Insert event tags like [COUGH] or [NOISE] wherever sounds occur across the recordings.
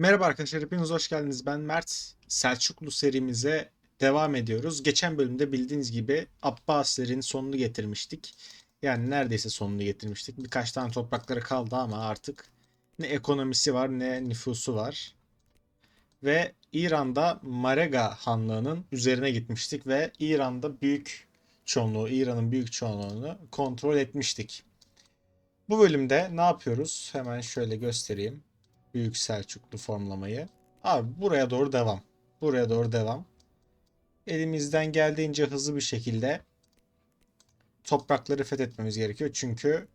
Merhaba arkadaşlar, hepiniz hoş geldiniz. Ben Mert. Selçuklu serimize devam ediyoruz. Geçen bölümde bildiğiniz gibi Abbasilerin sonunu getirmiştik. Yani neredeyse sonunu getirmiştik. Birkaç tane toprakları kaldı ama artık ne ekonomisi var ne nüfusu var. Ve İran'da Marega Hanlığı'nın üzerine gitmiştik ve İran'da büyük çoğunluğu, İran'ın büyük çoğunluğunu kontrol etmiştik. Bu bölümde ne yapıyoruz? Hemen şöyle göstereyim. Büyük Selçuklu formlamayı. Abi buraya doğru devam. Buraya doğru devam. Elimizden geldiğince hızlı bir şekilde toprakları fethetmemiz gerekiyor. Çünkü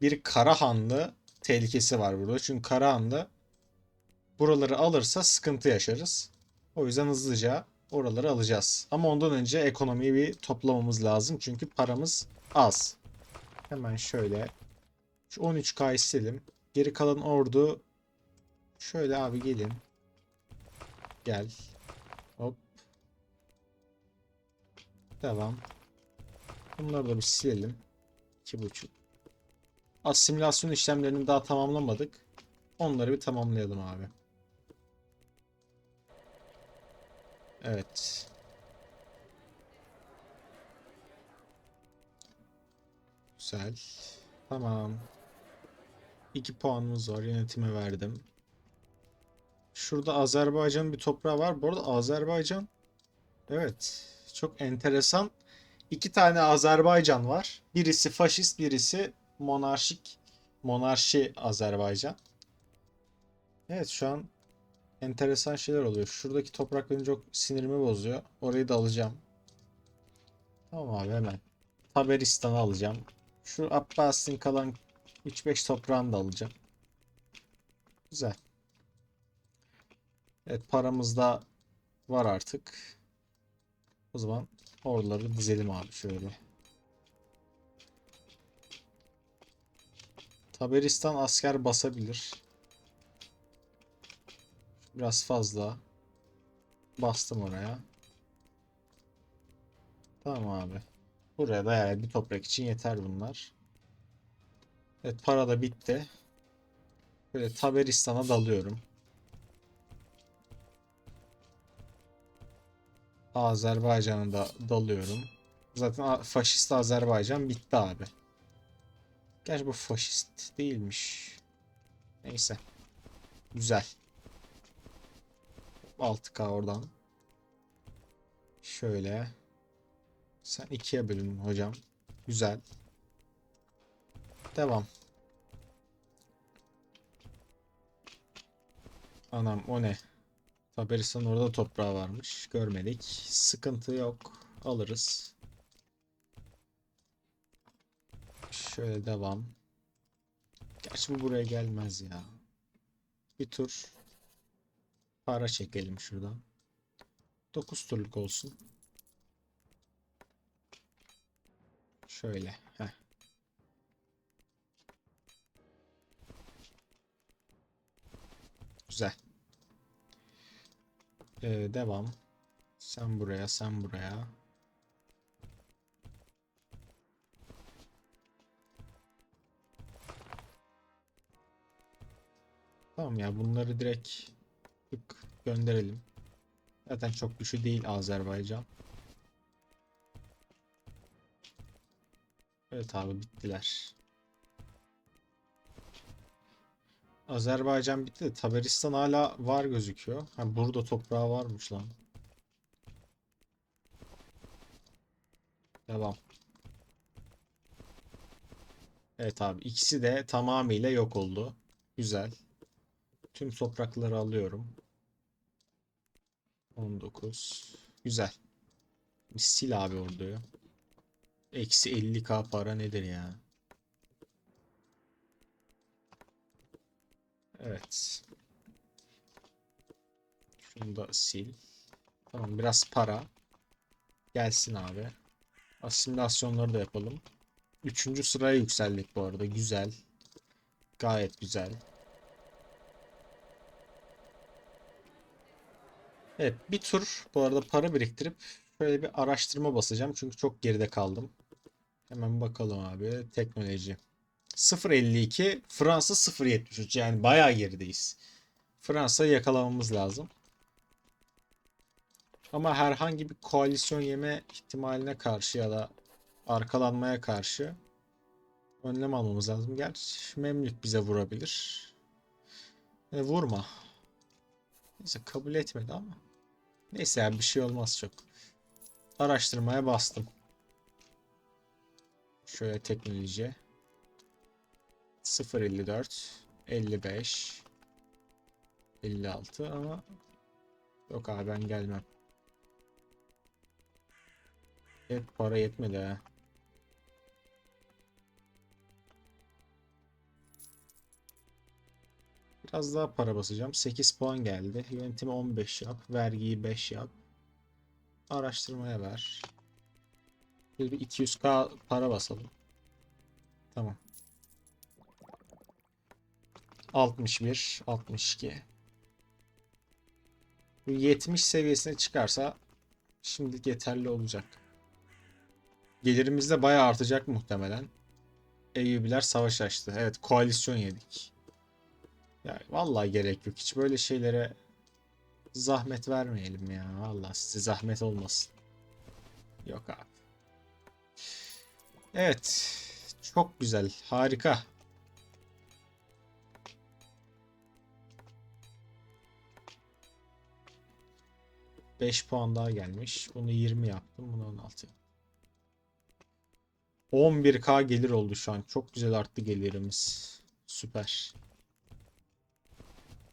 bir Karahanlı tehlikesi var burada. Çünkü Karahanlı buraları alırsa sıkıntı yaşarız. O yüzden hızlıca oraları alacağız. Ama ondan önce ekonomiyi bir toplamamız lazım. Çünkü paramız az. Hemen şöyle şu 13K istedim. Geri kalan ordu Şöyle abi gelin. Gel. Hop. Devam. Bunları da bir silelim. 2.5. Asimilasyon işlemlerini daha tamamlamadık. Onları bir tamamlayalım abi. Evet. Güzel. Tamam. 2 puanımız var. Yönetime verdim. Şurada Azerbaycan'ın bir toprağı var. Bu arada Azerbaycan evet çok enteresan. İki tane Azerbaycan var. Birisi faşist, birisi monarşik. Monarşi Azerbaycan. Evet şu an enteresan şeyler oluyor. Şuradaki toprak benim çok sinirimi bozuyor. Orayı da alacağım. Tamam abi hemen. Taberistan'ı alacağım. Şu Abbas'ın kalan 3-5 toprağını da alacağım. Güzel. Evet paramız da var artık. O zaman orduları dizelim abi şöyle. Taberistan asker basabilir. Biraz fazla. Bastım oraya. Tamam abi. Buraya da yani bir toprak için yeter bunlar. Evet para da bitti. Böyle Taberistan'a dalıyorum. Azerbaycan'a da dalıyorum. Zaten faşist Azerbaycan bitti abi. Gerçi bu faşist değilmiş. Neyse. Güzel. 6K oradan. Şöyle. Sen ikiye bölün hocam. Güzel. Devam. Anam o ne? Taberistan orada toprağı varmış. Görmedik. Sıkıntı yok. Alırız. Şöyle devam. Gerçi bu buraya gelmez ya. Bir tur para çekelim şuradan. 9 turluk olsun. Şöyle. Heh. Güzel. Ee, devam. Sen buraya, sen buraya. Tamam ya bunları direkt gönderelim. Zaten çok güçlü değil Azerbaycan. Evet abi bittiler. Azerbaycan bitti de Taberistan hala var gözüküyor. Ha burada toprağı varmış lan. Devam. Evet abi ikisi de tamamıyla yok oldu. Güzel. Tüm toprakları alıyorum. 19. Güzel. Sil abi orduyu. Eksi 50k para nedir ya? Evet. Şunu da sil. Tamam biraz para. Gelsin abi. Asimilasyonları da yapalım. Üçüncü sıraya yükseldik bu arada. Güzel. Gayet güzel. Evet bir tur bu arada para biriktirip şöyle bir araştırma basacağım. Çünkü çok geride kaldım. Hemen bakalım abi. Teknoloji. 0.52 Fransa 0.73 yani bayağı gerideyiz. Fransa'yı yakalamamız lazım. Ama herhangi bir koalisyon yeme ihtimaline karşı ya da arkalanmaya karşı önlem almamız lazım. Gerçi Memlük bize vurabilir. E, vurma. Neyse kabul etmedi ama. Neyse ya bir şey olmaz çok. Araştırmaya bastım. Şöyle teknoloji. 054 55 56 ama yok abi ben gelmem. Evet para yetmedi ha. Biraz daha para basacağım. 8 puan geldi. Yönetimi 15 yap. Vergiyi 5 yap. Araştırmaya ver. Bir 200k para basalım. Tamam. 61, 62. Bu 70 seviyesine çıkarsa şimdilik yeterli olacak. Gelirimiz de bayağı artacak muhtemelen. Eyyubiler savaş açtı. Evet koalisyon yedik. Ya vallahi gerek yok. Hiç böyle şeylere zahmet vermeyelim ya. Vallahi size zahmet olmasın. Yok abi. Evet. Çok güzel. Harika. Beş puan daha gelmiş. Bunu 20 yaptım. Bunu 16 yaptım. 11k gelir oldu şu an. Çok güzel arttı gelirimiz. Süper.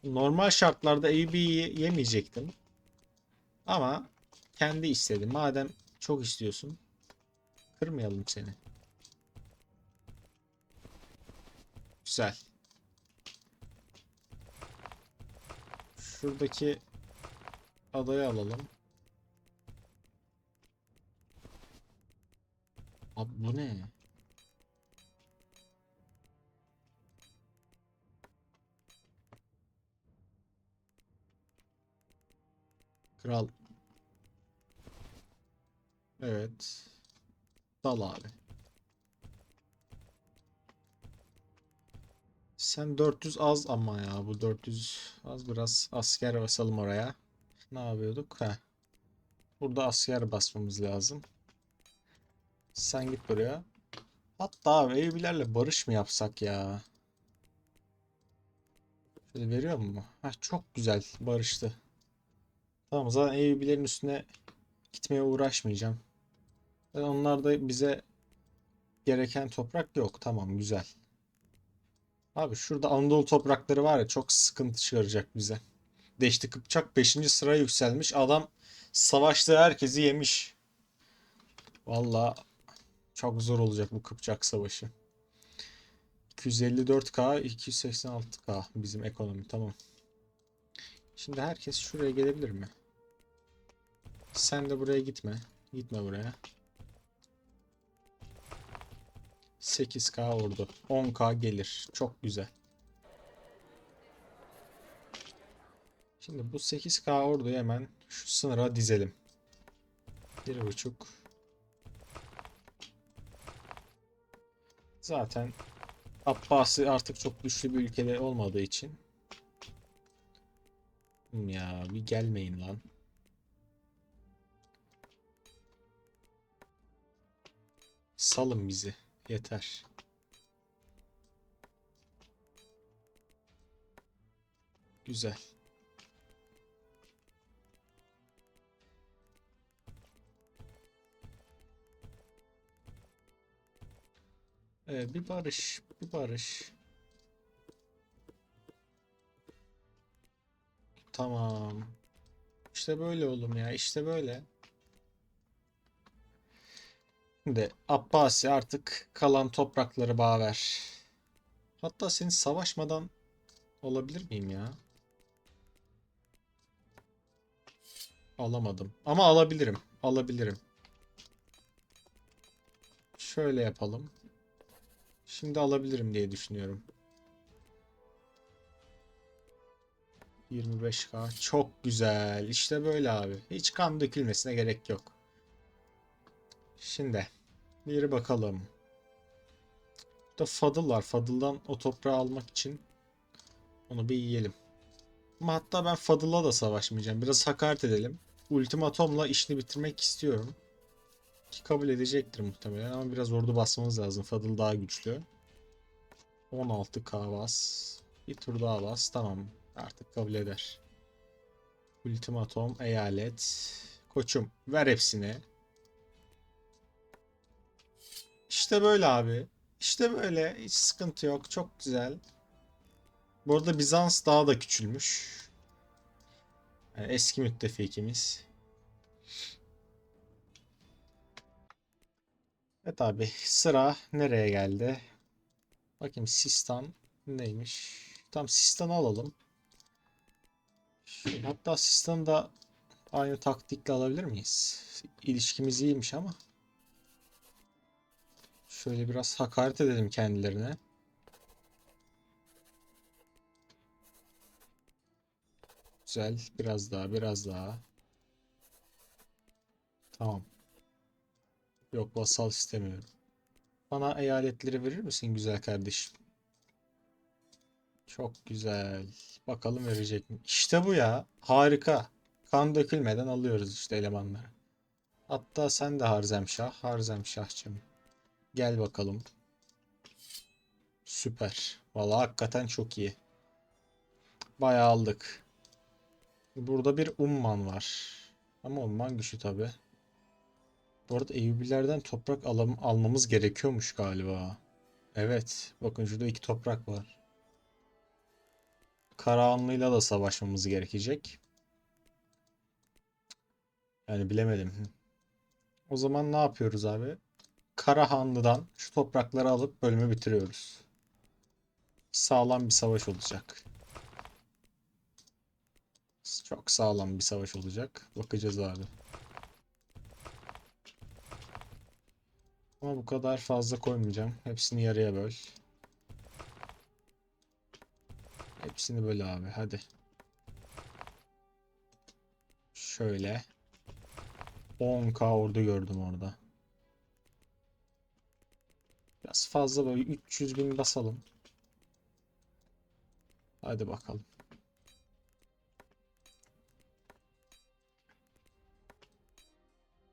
Normal şartlarda AB'yi yemeyecektim. Ama kendi istedim. Madem çok istiyorsun. Kırmayalım seni. Güzel. Şuradaki adayı alalım. Abi bu ne? Kral. Evet. Dal abi. Sen 400 az ama ya bu 400 az biraz asker basalım oraya. Ne yapıyorduk? Heh. Burada asker basmamız lazım. Sen git buraya. Hatta Eyüpilerle barış mı yapsak ya? Şöyle veriyor mu? Heh, çok güzel barıştı. Tamam zaten Eyüpilerin üstüne gitmeye uğraşmayacağım. Ben onlarda bize gereken toprak yok. Tamam güzel. Abi şurada Anadolu toprakları var ya çok sıkıntı çıkaracak bize. Deşti Kıpçak 5. sıraya yükselmiş. Adam savaştığı herkesi yemiş. Valla çok zor olacak bu Kıpçak savaşı. 254k, 286k bizim ekonomi tamam. Şimdi herkes şuraya gelebilir mi? Sen de buraya gitme. Gitme buraya. 8k ordu. 10k gelir. Çok güzel. Şimdi bu 8k orduyu hemen şu sınıra dizelim. 1.5 Zaten Abbasi artık çok güçlü bir ülkede olmadığı için Hmm ya bir gelmeyin lan. Salın bizi. Yeter. Güzel. Evet, bir barış, bir barış. Tamam. İşte böyle oğlum ya, işte böyle. Şimdi Abbasi artık kalan toprakları bana ver. Hatta seni savaşmadan olabilir miyim ya? Alamadım. Ama alabilirim. Alabilirim. Şöyle yapalım. Şimdi alabilirim diye düşünüyorum. 25k. Çok güzel. İşte böyle abi. Hiç kan dökülmesine gerek yok. Şimdi bir bakalım. Burada Fadıl var. Fadıl'dan o toprağı almak için onu bir yiyelim. Ama hatta ben Fadıl'la da savaşmayacağım. Biraz hakaret edelim. Ultimatomla işini bitirmek istiyorum. Ki kabul edecektir muhtemelen ama biraz ordu basmamız lazım. Fadıl daha güçlü. 16 bas. Bir tur daha bas. Tamam. Artık kabul eder. Ultimatom, eyalet. Koçum ver hepsini. İşte böyle abi. İşte böyle. Hiç sıkıntı yok. Çok güzel. Bu arada Bizans daha da küçülmüş. Yani eski müttefikimiz. Evet abi sıra nereye geldi? Bakayım Sistan neymiş? Tam Sistan'ı alalım. Şöyle, hatta Sistan'ı da aynı taktikle alabilir miyiz? İlişkimiz iyiymiş ama. Şöyle biraz hakaret edelim kendilerine. Güzel. Biraz daha, biraz daha. Tamam. Yok vasal istemiyorum. Bana eyaletleri verir misin güzel kardeşim? Çok güzel. Bakalım verecek mi? İşte bu ya. Harika. Kan dökülmeden alıyoruz işte elemanları. Hatta sen de Harzemşah. Harzemşahçım. Gel bakalım. Süper. Vallahi hakikaten çok iyi. Bayağı aldık. Burada bir umman var. Ama umman güçlü tabi. Bu arada Eyyubilerden toprak alam almamız gerekiyormuş galiba. Evet. Bakın şurada iki toprak var. Karahanlı'yla da savaşmamız gerekecek. Yani bilemedim. O zaman ne yapıyoruz abi? Karahanlı'dan şu toprakları alıp bölümü bitiriyoruz. Sağlam bir savaş olacak. Çok sağlam bir savaş olacak. Bakacağız abi. Ama bu kadar fazla koymayacağım. Hepsini yarıya böl. Hepsini böl abi. Hadi. Şöyle. 10k ordu gördüm orada. Biraz fazla böyle 300 bin basalım. Hadi bakalım.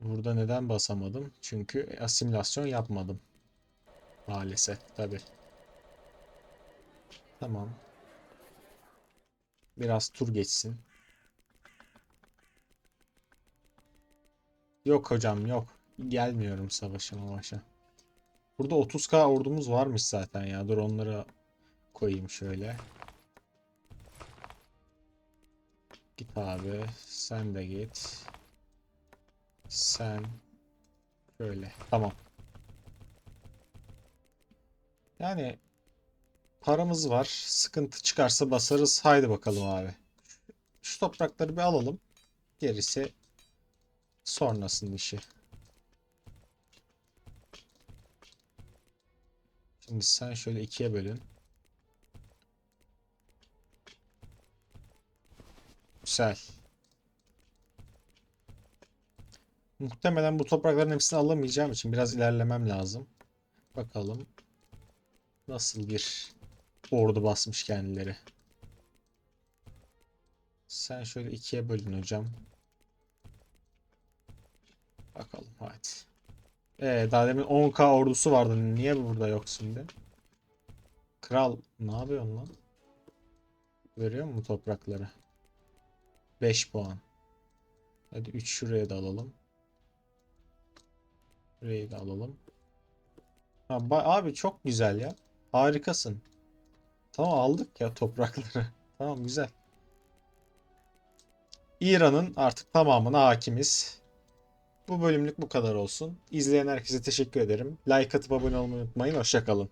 Burada neden basamadım? Çünkü asimilasyon yapmadım. Maalesef tabi. Tamam. Biraz tur geçsin. Yok hocam yok. Gelmiyorum savaşa mavaşa. Burada 30k ordumuz varmış zaten ya. Dur onları koyayım şöyle. Git abi. Sen de git. Sen şöyle. Tamam. Yani paramız var. Sıkıntı çıkarsa basarız. Haydi bakalım abi. Şu toprakları bir alalım. Gerisi sonrasının işi. Şimdi sen şöyle ikiye bölün. Güzel. Muhtemelen bu toprakların hepsini alamayacağım için biraz ilerlemem lazım. Bakalım. Nasıl bir ordu basmış kendileri. Sen şöyle ikiye bölün hocam. Bakalım hadi. Ee, daha demin 10k ordusu vardı. Niye burada yok şimdi? Kral ne yapıyorsun lan? Veriyor mu toprakları? 5 puan. Hadi 3 şuraya da alalım. Burayı da alalım. Ha, abi çok güzel ya. Harikasın. Tamam aldık ya toprakları. [LAUGHS] tamam güzel. İran'ın artık tamamına hakimiz. Bu bölümlük bu kadar olsun. İzleyen herkese teşekkür ederim. Like atıp abone olmayı unutmayın. Hoşçakalın.